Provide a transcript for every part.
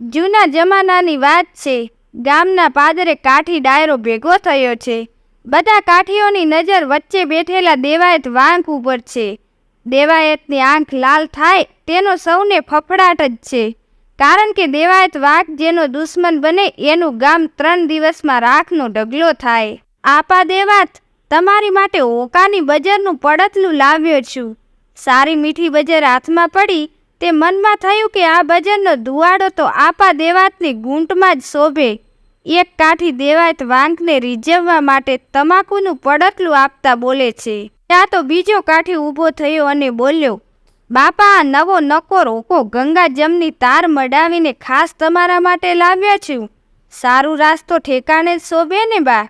જૂના જમાનાની વાત છે. ગામના પાદરે કાઠી ડાયરો ભેગો થયો છે. બધા કાઠીઓની નજર વચ્ચે બેઠેલા દેવાયત વાંક ઉપર છે. દેવાયતની આંખ લાલ થાય તેનો સૌને ફફડાટ જ છે. કારણ કે દેવાયત વાઘ જેનો દુશ્મન બને એનું ગામ ત્રણ દિવસમાં રાખનો ઢગલો થાય. આપા દેવાત, તમારી માટે ઓકાની બજારનું પડતલું લાવ્યો છું. સારી મીઠી બજાર હાથમાં પડી તે મનમાં થયું કે આ ભજનનો દુવાડો તો આપા દેવાતની ગૂંટમાં જ શોભે. એક કાઠી દેવાયત વાંકને રીઝવવા માટે તમાકુનું પડતલું આપતા બોલે છે. ત્યાં તો બીજો કાઠી ઊભો થયો અને બોલ્યો, બાપા, આ નવો નકોર રોકો, ગંગા જમની તાર મડાવીને ખાસ તમારા માટે લાવ્યા છું. સારું રાસ્તો ઠેકાણે જ શોભે ને બા.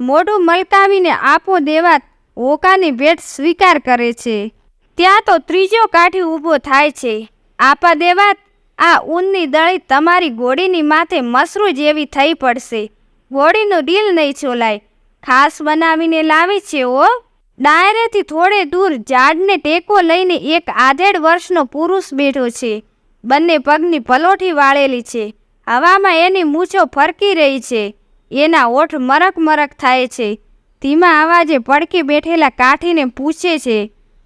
મોઢું મલકાવીને આપો દેવાત હોકાની ભેટ સ્વીકાર કરે છે. ત્યાં તો ત્રીજો કાઠી ઊભો થાય છે. આપા દેવા આ ઊનની દળી તમારી ઘોડીની માથે મસરૂ જેવી થઈ પડશે. ઘોડીનું ડીલ નહીં છોલાય. ખાસ બનાવીને લાવી છે ઓ ડાયરેથી થોડે દૂર ઝાડને ટેકો લઈને એક આધેડ વર્ષનો પુરુષ બેઠો છે. બંને પગની પલોઠી વાળેલી છે. હવામાં એની મૂછો ફરકી રહી છે. એના ઓઠ મરક મરક થાય છે. ધીમા અવાજે પડકી બેઠેલા કાઠીને પૂછે છે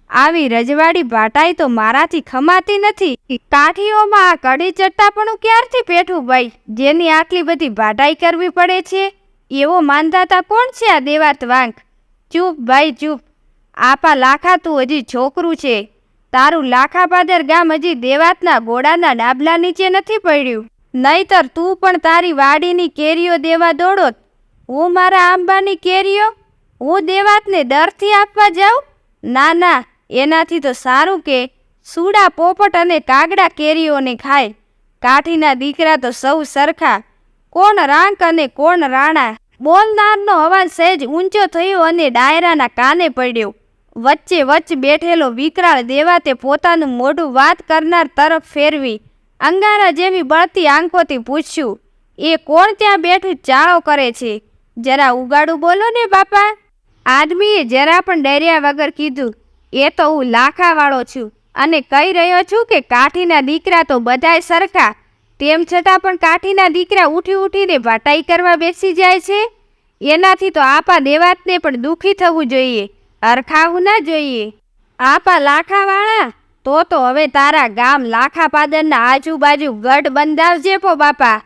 આવી રજવાડી ભાટાઈ તો મારાથી ખમાતી નથી. કાઠીઓમાં આ કડી ચટ્ટાપણું ક્યારથી પેઠું ભાઈ? જેની આટલી બધી ભાટાઈ કરવી પડે છે? એવો માનધાતા કોણ છે આ દેવાત વાંક? ચૂપ ભાઈ, ચૂપ. આપા લાખા તું હજી છોકરું છે. તારું લાખા પાદર ગામ હજી દેવાતના ગોળાના ડાબલા નીચે નથી પડ્યું. નહીતર તું પણ તારી વાડીની કેરીઓ દેવા દોડોત હું મારા આંબાની કેરીઓ? હું દેવાતને દરથી આપવા જાઉં? ના ના. એનાથી તો સારું કે સૂડા પોપટ અને કાગડા કેરીઓને ખાય. કાઠીના દીકરા તો સૌ સરખા. કોણ રાંક અને કોણ રાણા? બોલનારનો અવાજ સહેજ ઊંચો થયો અને ડાયરાના કાને પડ્યો. વચ્ચે વચ્ચ બેઠેલો વિકરાળ દેવાતે પોતાનું મોઢું વાત કરનાર તરફ ફેરવી, અંગારા જેવી બળતી આંખોથી પૂછ્યું, એ કોણ ત્યાં બેઠું ચાળો કરે છે? જરા ઉગાડું બોલો ને બાપા. આદમીએ જરા પણ ડર્યા વગર કીધું એ તો હું લાખાવાળો છું અને કહી રહ્યો છું કે કાઠીના દીકરા તો બધાય સરખા. તેમ છતાં પણ કાઠીના દીકરા ઉઠી ઉઠીને ભાટાઈ કરવા બેસી જાય છે? એનાથી તો આપા દેવાતને પણ દુઃખી થવું જોઈએ. અરખાવું ના જોઈએ. આપા લાખાવાળા? તો તો હવે તારા ગામ લાખા પાદરના આજુબાજુ ગઢ બંધાવજે પો બાપા.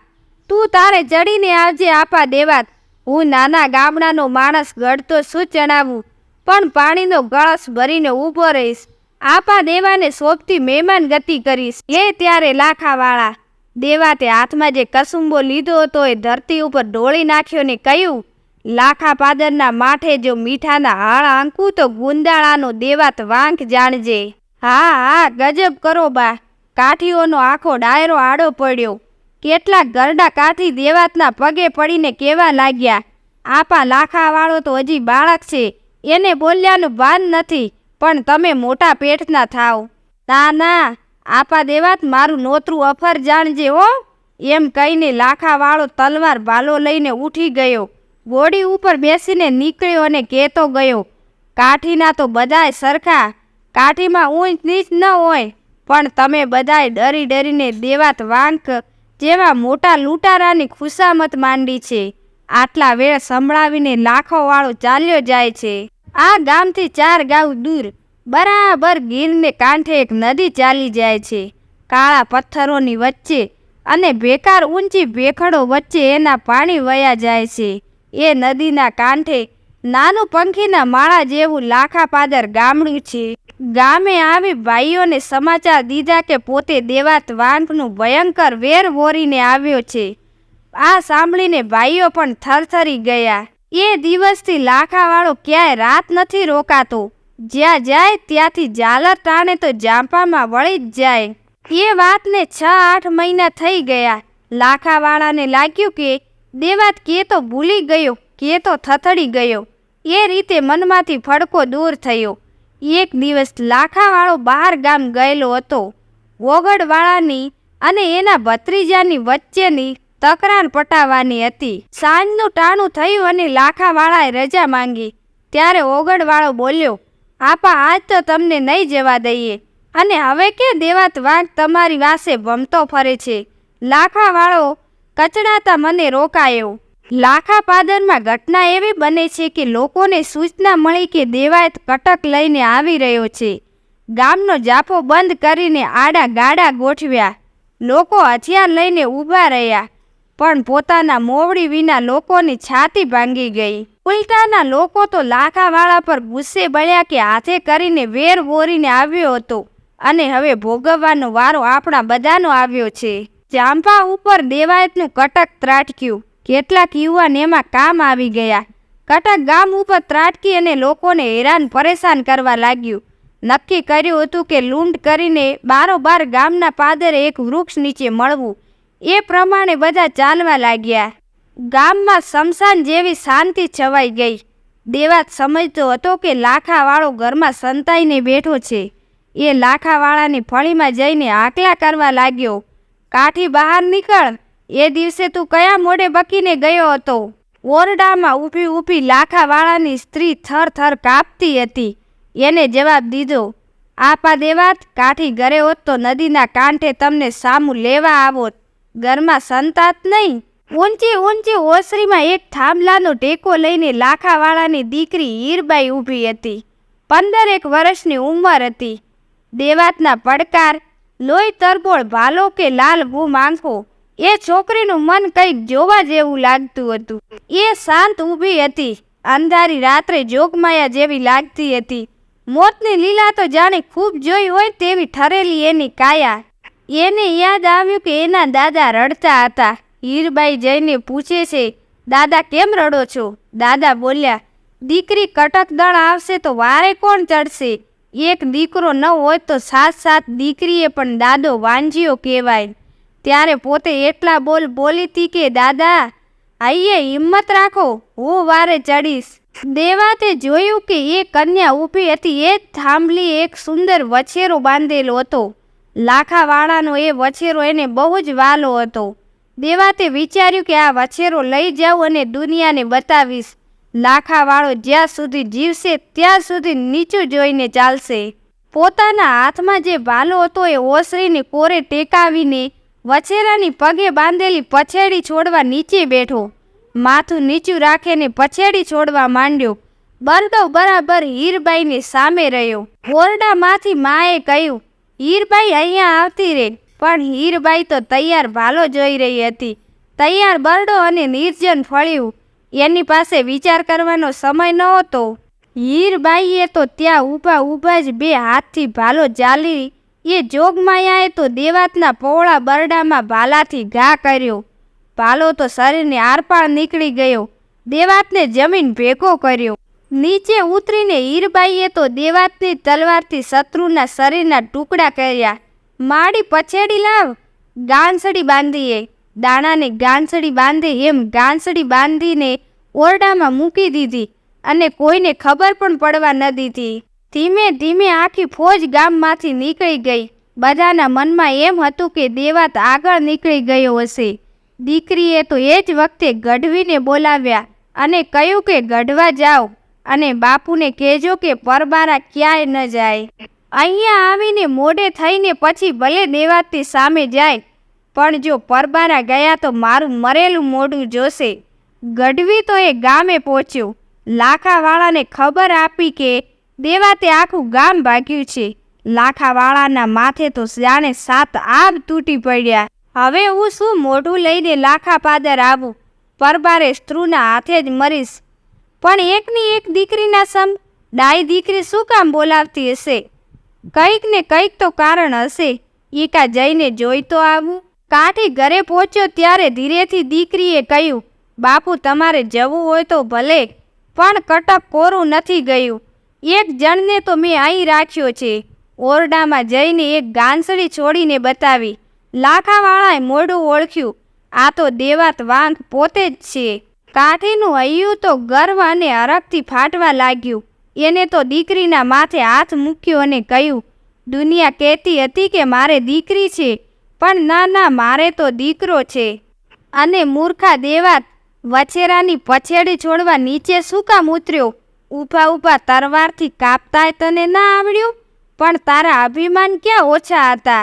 તું તારે ચડીને આવજે આપા દેવાત. હું નાના ગામડાનો માણસ ગઢ તો શું જણાવું? પણ પાણીનો ગળસ ભરીને ઊભો રહીશ. આપા દેવાને સોંપતી મહેમાન ગતિ કરીશ. એ ત્યારે લાખાવાળા. દેવાતે હાથમાં જે કસુંબો લીધો હતો એ ધરતી ઉપર ઢોળી નાખ્યો ને કહ્યું, લાખા પાદરના માથે જો મીઠાના હાળ આંકું તો ગુંદાળાનો દેવાત વાંક જાણજે. હા હા, ગજબ કરો બા. કાઠીઓનો આખો ડાયરો આડો પડ્યો. કેટલાક ગરડા કાઠી દેવાતના પગે પડીને કેવા લાગ્યા, આપા લાખાવાળો તો હજી બાળક છે. એને બોલ્યાનું ભાન નથી, પણ તમે મોટા પેટના થાવ. ના ના, આપા દેવાત મારું નોતરું અફર જાણજે હો. એમ કહીને લાખાવાળો તલવાર ભાલો લઈને ઉઠી ગયો. બોડી ઉપર બેસીને નીકળ્યો અને કહેતો ગયો, કાઠીના તો બધાય સરખા, કાઠીમાં ઊંચ નીચ ન હોય, પણ તમે બધાય ડરી ડરીને દેવાત વાંક જેવા મોટા લૂંટારાની ખુશામત માંડી છે. આટલા વેળ સંભળાવીને લાખોવાળો ચાલ્યો જાય છે. આ ગામથી ચાર ગાઉ દૂર, બરાબર ગીરને કાંઠે એક નદી ચાલી જાય છે. કાળા પથ્થરોની વચ્ચે અને બેકાર ઊંચી ભેખડો વચ્ચે એના પાણી વયા જાય છે. એ નદીના કાંઠે નાનું પંખીના માળા જેવું લાખા પાદર ગામડું છે. ગામે આવી ભાઈઓને સમાચાર દીધા કે પોતે દેવાત વાંકનું ભયંકર વેર વોરીને આવ્યો છે. આ સાંભળીને ભાઈઓ પણ થરથરી ગયા. એ દિવસથી લાખાવાળો ક્યાંય રાત નથી રોકાતો. જ્યાં જાય ત્યાંથી ઝાલર ટાણે તો જાંપામાં વળી જ જાય. એ વાતને છ આઠ મહિના થઈ ગયા. લાખાવાળાને લાગ્યું કે દેવાત કે તો ભૂલી ગયો, કે તો થથડી ગયો. એ રીતે મનમાંથી ફડકો દૂર થયો. એક દિવસ લાખાવાળો બહાર ગામ ગયેલો હતો. વોગડવાળાની અને એના ભત્રીજાની વચ્ચેની તકરાર પટાવવાની હતી. સાંજનું ટાણું થયું અને લાખાવાળાએ રજા માંગી. ત્યારે ઓગડવાળો બોલ્યો, આપા, આજ તો તમને નહીં જવા દઈએ. અને હવે કે દેવાત વાંક તમારી વાસે ભમતો ફરે છે લાખાવાળો કચડાતા મને રોકાયો. લાખા પાદરમાં ઘટના એવી બને છે કે લોકોને સૂચના મળી કે દેવાયત કટક લઈને આવી રહ્યો છે. ગામનો જાફો બંધ કરીને આડા ગાડા ગોઠવ્યા. લોકો હથિયાર લઈને ઊભા રહ્યા. પણ પોતાના મોવડી વિના લોકોની છાતી ભાંગી ગઈ. ઉલટાના લોકો તો લાખાવાળા પર ગુસ્સે બળ્યા કે હાથે કરીને વેર વોરીને આવ્યો હતો. અને હવે ભોગવવાનો વારો આપણા બધાનો આવ્યો છે. ચાંપા ઉપર દેવાયતનું કટક ત્રાટક્યું. કેટલાક યુવાન એમાં કામ આવી ગયા. કટક ગામ ઉપર ત્રાટકી અને લોકોને હેરાન પરેશાન કરવા લાગ્યું. નક્કી કર્યું હતું કે લૂંટ કરીને બારોબાર ગામના પાદરે એક વૃક્ષ નીચે મળવું. એ પ્રમાણે બધા ચાલવા લાગ્યા. ગામમાં શમશાન જેવી શાંતિ છવાઈ ગઈ. દેવાત સમજતો હતો કે લાખાવાળો ઘરમાં સંતાઈને બેઠો છે. એ લાખાવાળાની ફળીમાં જઈને આકલા કરવા લાગ્યો. કાઠી બહાર નીકળ. એ દિવસે તું કયા મોઢે બકીને ગયો હતો? ઓરડામાં ઊભી ઊભી લાખાવાળાની સ્ત્રી થર થર કાપતી હતી. એને જવાબ દીધો, આપા દેવાત, કાઠી ઘરે હોત તો નદીના કાંઠે તમને સામું લેવા આવોત. ઘરમાં સંતાત નહીં. ઊંચી ઊંચી ઓસરીમાં એક થાંભલાનો ટેકો લઈને લાખાવાળાની દીકરી હીરબાઈ ઊભી હતી. પંદર એક વર્ષની ઉંમર હતી. દેવાતના પડકાર, લોહી તરબોળ ભાલો કે લાલ ભૂ માંખો, એ છોકરીનું મન કંઈક જોવા જેવું લાગતું હતું. એ શાંત ઊભી હતી. અંધારી રાત્રે જોગમાયા જેવી લાગતી હતી. મોતની લીલા તો જાણે ખૂબ જોઈ હોય તેવી ઠરેલી એની કાયા. એને યાદ આવ્યું કે એના દાદા રડતા હતા. હીરબાઈ જઈને પૂછે છે, દાદા, કેમ રડો છો? દાદા બોલ્યા, દીકરી કટક દળ આવશે તો વારે કોણ ચડશે? એક દીકરો ન હોય તો સાત સાત દીકરીએ પણ દાદો વાંજીઓ કહેવાય. ત્યારે પોતે એટલા બોલ બોલી હતી કે, દાદા, આઈએ હિંમત રાખો, હું વારે ચડીશ. દેવાતે જોયું કે એ કન્યા ઊભી હતી, એ જ થાંભલી એક સુંદર વછેરો બાંધેલો હતો. લાખાવાળાનો એ વછેરો એને બહુ જ વાલો હતો. દેવાતે વિચાર્યું કે આ વછેરો લઈ જાઉં અને દુનિયાને બતાવીશ. લાખાવાળો જ્યાં સુધી જીવશે, ત્યાં સુધી નીચું જોઈને ચાલશે. પોતાના હાથમાં જે વાલો હતો એ ઓસરીને કોરે ટેકાવીને વછેરાની પગે બાંધેલી પછેડી છોડવા નીચે બેઠો. માથું નીચું રાખીને પછેડી છોડવા માંડ્યો. બરદવ બરાબર હીરબાઈને સામે રહ્યો. ઓરડામાંથી માએ કહ્યું હીરબાઈ અહીંયા આવતી રહી. પણ હીરબાઈ તો તૈયાર ભાલો જોઈ રહી હતી. તૈયાર બરડો અને નિર્જન ફળ્યું. એની પાસે વિચાર કરવાનો સમય નહોતો. હીરબાઈએ તો ત્યાં ઊભા ઊભા જ બે હાથથી ભાલો ચાલી એ જોગમાયાએ તો દેવાતના પહોળા બરડામાં ભાલાથી ઘા કર્યો. ભાલો તો શરીરને આરપાર નીકળી ગયો. દેવાતને જમીન ભેગો કર્યો. નીચે ઉતરીને હીરબાઈએ તો દેવાતની તલવારથી શત્રુના શરીરના ટુકડા કર્યા. માડી પછેડી લાવ, ગાંસડી બાંધીએ. દાણાને ગાંસડી બાંધે એમ ગાંસડી બાંધીને ઓરડામાં મૂકી દીધી અને કોઈને ખબર પણ પડવા ન દીધી. ધીમે ધીમે આખી ફોજ ગામમાંથી નીકળી ગઈ. બધાના મનમાં એમ હતું કે દેવાત આગળ નીકળી ગયો હશે. દીકરીએ તો એ જ વખતે ગઢવીને બોલાવ્યા અને કહ્યું કે ગઢવા જાઓ. અને બાપુને કહેજો કે પરબારા ક્યાંય ન જાય. અહીંયા આવીને મોડે થઈને પછી ભલે દેવાતી સામે જાય, પણ જો પરબારા ગયા તો મારું મરેલું મોઢું જોશે. ગઢવી તો એ ગામે પહોંચ્યો. લાખાવાળાને ખબર આપી કે દેવાતે આખું ગામ ભાગ્યું છે. લાખાવાળાના માથે તો જાણે સાત આબ તૂટી પડ્યા. હવે હું શું મોઢું લઈને લાખા પાદર આવું? પરબારે સ્ત્રુના હાથે જ મરીશ. પણ એકની એક દીકરીના સમ ડાય દીકરી શું કામ બોલાવતી હશે? કંઈક ને કંઈક તો કારણ હશે. ઈકા જઈને જોઈ તો આવું. કાઠી ઘરે પહોંચ્યો ત્યારે ધીરેથી દીકરીએ કહ્યું, બાપુ, તમારે જવું હોય તો ભલે, પણ કટક કોરું નથી ગયું. એક જણને તો મેં અહીં રાખ્યો છે. ઓરડામાં જઈને એક ગાંસડી છોડીને બતાવી, લાખાવાળાએ મોઢું ઓળખ્યું. આ તો દેવાત વાંક પોતે જ છે. કાઠીનું હૈયું તો ગર્વ અને હરખથી ફાટવા લાગ્યું. એને તો દીકરીના માથે હાથ મૂક્યો અને કહ્યું, દુનિયા કહેતી હતી કે મારે દીકરી છે, પણ ના ના, મારે તો દીકરો છે. અને મૂર્ખા દેવાત, વછેરાની પછેડી છોડવા નીચે શું કામ ઉતર્યો? ઊભા ઊભા તરવારથી કાપતાય તને ના આવડ્યું? પણ તારા અભિમાન ક્યાં ઓછા હતા?